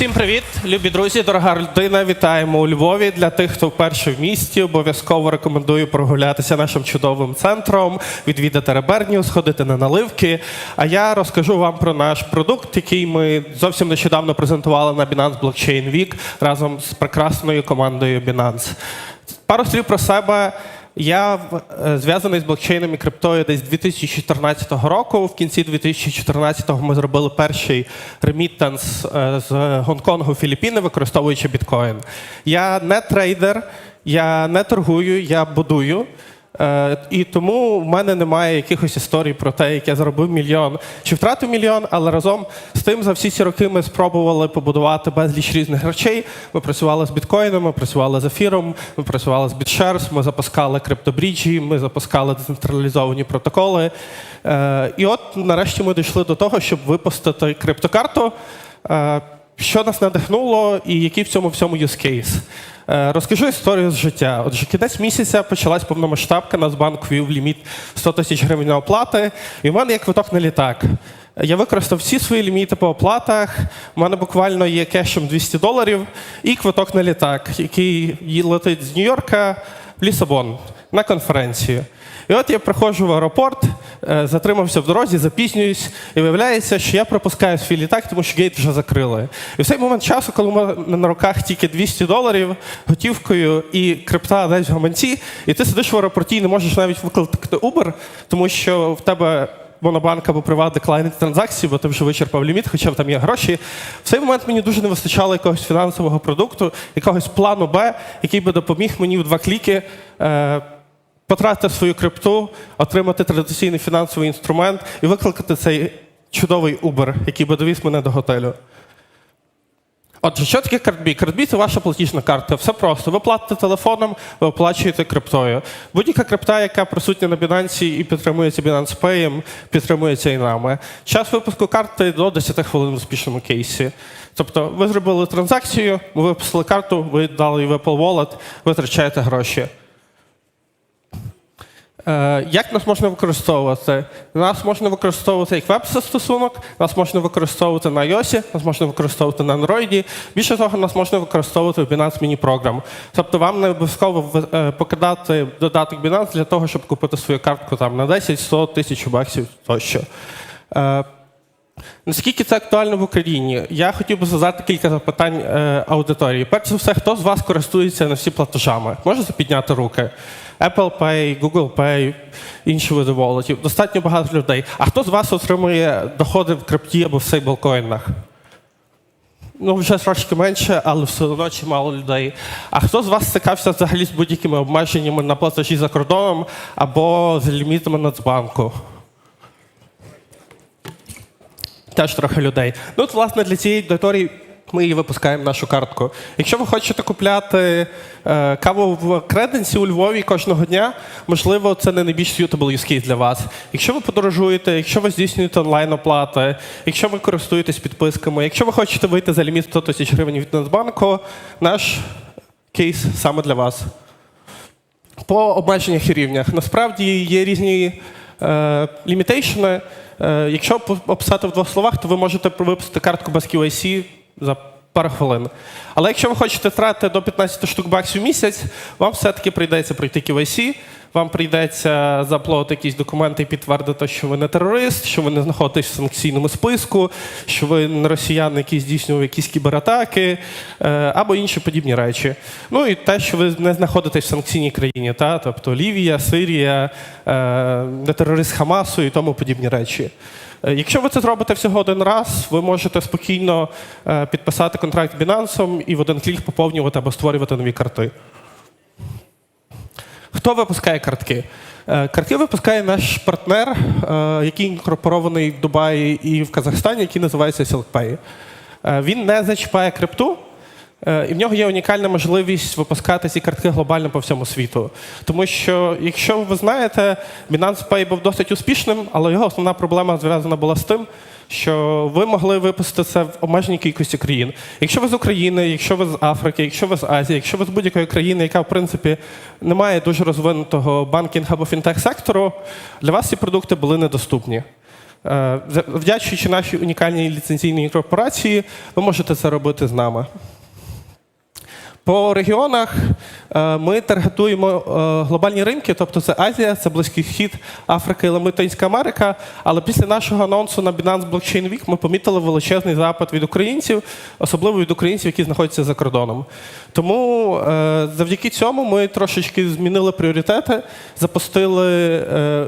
Всім привіт, любі друзі, дорога родина. Вітаємо у Львові. Для тих, хто вперше в місті, обов'язково рекомендую прогулятися нашим чудовим центром, відвідати реберню, сходити на наливки. А я розкажу вам про наш продукт, який ми зовсім нещодавно презентували на Binance Blockchain Week разом з прекрасною командою Binance. Пару слів про себе. Я е, зв'язаний з блокчейном і криптою десь з 2014 року. В кінці 2014-го ми зробили перший реміттанс з Гонконгу в Філіппіни, використовуючи біткоін. Я не трейдер, я не торгую, я будую. Е, І тому в мене немає якихось історій про те, як я заробив мільйон чи втратив мільйон, але разом з тим за всі ці роки ми спробували побудувати безліч різних речей. Ми працювали з біткоїном, ми працювали з ефіром, ми працювали з BitShares, ми запускали криптобріджі, ми запускали децентралізовані протоколи. Е, І от нарешті ми дійшли до того, щоб випустити криптокарту. Е, Що нас надихнуло і який в цьому всьому use case? Е, Розкажу історію з життя. Отже, кінець місяця почалась повномасштабка, Нацбанк ввів ліміт 100 тисяч гривень на оплати, і в мене є квиток на літак. Я використав всі свої ліміти по оплатах. У мене буквально є кешем 200 доларів і квиток на літак, який летить з Нью-Йорка в Лісабон на конференцію. І от я приходжу в аеропорт, е, затримався в дорозі, запізнююсь, і виявляється, що я пропускаю свій літак, тому що гейт вже закрили. І в цей момент часу, коли мене на руках тільки 200 доларів готівкою і крипта десь в гаманці, і ти сидиш в аеропорті і не можеш навіть викликати Uber, тому що в тебе монобанк або приват деклайнить транзакції, бо ти вже вичерпав ліміт, хоча там є гроші. В цей момент мені дуже не вистачало якогось фінансового продукту, якогось плану Б, який би допоміг мені в два кліки. Е- потратити свою крипту, отримати традиційний фінансовий інструмент і викликати цей чудовий Uber, який би довіз мене до готелю. Отже, що таке картбі? Картбі це ваша платіжна карта. Все просто. Ви платите телефоном, ви оплачуєте криптою. Будь-яка крипта, яка присутня на Binance і підтримується Binance Pay, підтримується і нами. Час випуску карти до 10 хвилин в успішному кейсі. Тобто, ви зробили транзакцію, ви випустили карту, ви дали її в Apple Wallet, ви втрачаєте гроші. Е, Як нас можна використовувати? Нас можна використовувати як веб-застосунок, нас можна використовувати на iOS, нас можна використовувати на Android. Більше того, нас можна використовувати в Binance Mini Program. Тобто вам не обов'язково е, покидати додаток Binance для того, щоб купити свою картку там на 10, 100 тисяч баксів тощо. Е, Наскільки це актуально в Україні? Я хотів би задати кілька запитань аудиторії. Перш за все, хто з вас користується на всі платежами? Можете підняти руки? Apple Pay, Google Pay, інші види волотів. Достатньо багато людей. А хто з вас отримує доходи в крипті або в сейблкоїнах? Ну, вже трошки менше, але все одно чимало людей. А хто з вас стикався взагалі з будь-якими обмеженнями на платежі за кордоном або з лімітами Нацбанку? Теж трохи людей. Ну, от, власне, для цієї аудиторії ми і випускаємо нашу картку. Якщо ви хочете купляти е, каву в креденсі у Львові кожного дня, можливо, це не найбільш suitable use case для вас. Якщо ви подорожуєте, якщо ви здійснюєте онлайн-оплати, якщо ви користуєтесь підписками, якщо ви хочете вийти за ліміт 100 тисяч гривень від Нацбанку, наш кейс саме для вас. По обмеженнях і рівнях. Насправді є різні е. Е, якщо описати в двох словах, то ви можете випустити картку без QIC за пару хвилин. Але якщо ви хочете тратити до 15 штук баксів в місяць, вам все-таки прийдеться пройти QIC, вам прийдеться заплатити якісь документи і підтвердити, що ви не терорист, що ви не знаходитесь в санкційному списку, що ви не росіяни, які здійснювали якісь кібератаки е, або інші подібні речі. Ну і те, що ви не знаходитесь в санкційній країні, та? тобто Лівія, Сирія, е, не терорист Хамасу і тому подібні речі. Е, Якщо ви це зробите всього один раз, ви можете спокійно е, підписати контракт Binance і в один клік поповнювати або створювати нові карти. Хто випускає картки? Е, Картки випускає наш партнер, який інкорпорований в Дубаї і в Казахстані, який називається SilkPay. Він не зачіпає крипту, і в нього є унікальна можливість випускати ці картки глобально по всьому світу. Тому що, якщо ви знаєте, Binance Pay був досить успішним, але його основна проблема зв'язана була з тим, що ви могли випустити це в обмеженій кількості країн. Якщо ви з України, якщо ви з Африки, якщо ви з Азії, якщо ви з будь-якої країни, яка в принципі не має дуже розвинутого банкінг або фінтех сектору, для вас ці продукти були недоступні. Е, Завдячуючи нашій унікальній ліцензійній корпорації, ви можете це робити з нами. По регіонах е, ми таргетуємо е, глобальні ринки, тобто це Азія, це Близький Схід, Африка і Латинська Америка. Але після нашого анонсу на Binance Blockchain Week ми помітили величезний запит від українців, особливо від українців, які знаходяться за кордоном. Тому е, завдяки цьому ми трошечки змінили пріоритети, запустили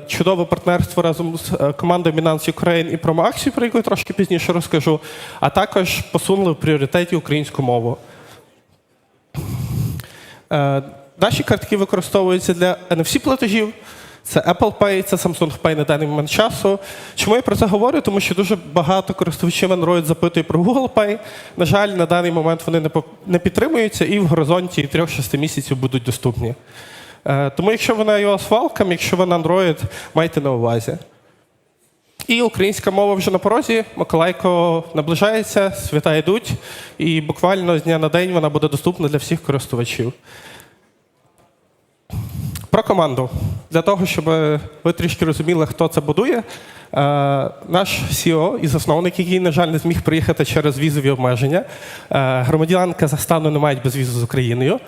чудове партнерство разом з командою Binance Ukraine і PromoAxio, про яку я трошки пізніше розкажу, а також посунули в пріоритеті українську мову. Е, Наші картки використовуються для NFC-платежів. Це Apple Pay, це Samsung Pay на даний момент часу. Чому я про це говорю? Тому що дуже багато користувачів Android запитує про Google Pay. На жаль, на даний момент вони не підтримуються і в горизонті 3-6 місяців будуть доступні. Е, Тому, якщо ви на iOS welcome, якщо ви на Android, майте на увазі. І українська мова вже на порозі. Миколайко наближається, свята йдуть, і буквально з дня на день вона буде доступна для всіх користувачів. Про команду. Для того, щоб ви трішки розуміли, хто це будує. е, Наш CEO і засновник, який, на жаль, не зміг приїхати через візові обмеження. е, Громадян Казахстану не мають безвізу з Україною.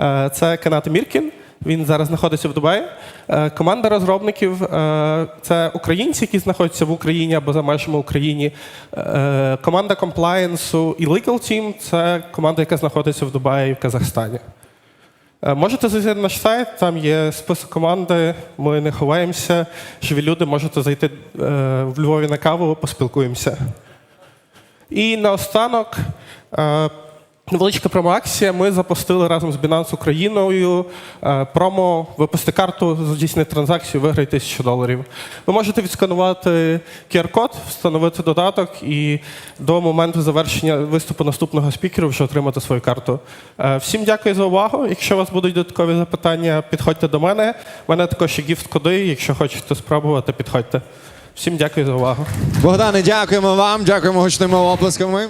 Е, Це Канат Міркін. Він зараз знаходиться в Дубаї. Е, Команда розробників е, це українці, які знаходяться в Україні або за межами України. Е, Команда комплаєнсу і Legal Team – це команда, яка знаходиться в Дубаї і в Казахстані. Можете зайти на наш сайт, там є список команди, ми не ховаємося. Живі люди, можете зайти в Львові на каву, поспілкуємося. І наостанок невеличка промоакція. Ми запустили разом з Binance Україною е, промо випусти карту, здійснити транзакцію, виграти тисячу доларів. Ви можете відсканувати QR-код, встановити додаток і до моменту завершення виступу наступного спікера вже отримати свою карту. Е, Всім дякую за увагу. Якщо у вас будуть додаткові запитання, підходьте до мене. У мене також є гіфт-коди. Якщо хочете спробувати, підходьте. Всім дякую за увагу. Богдане, дякуємо вам, дякуємо гучними оплесками.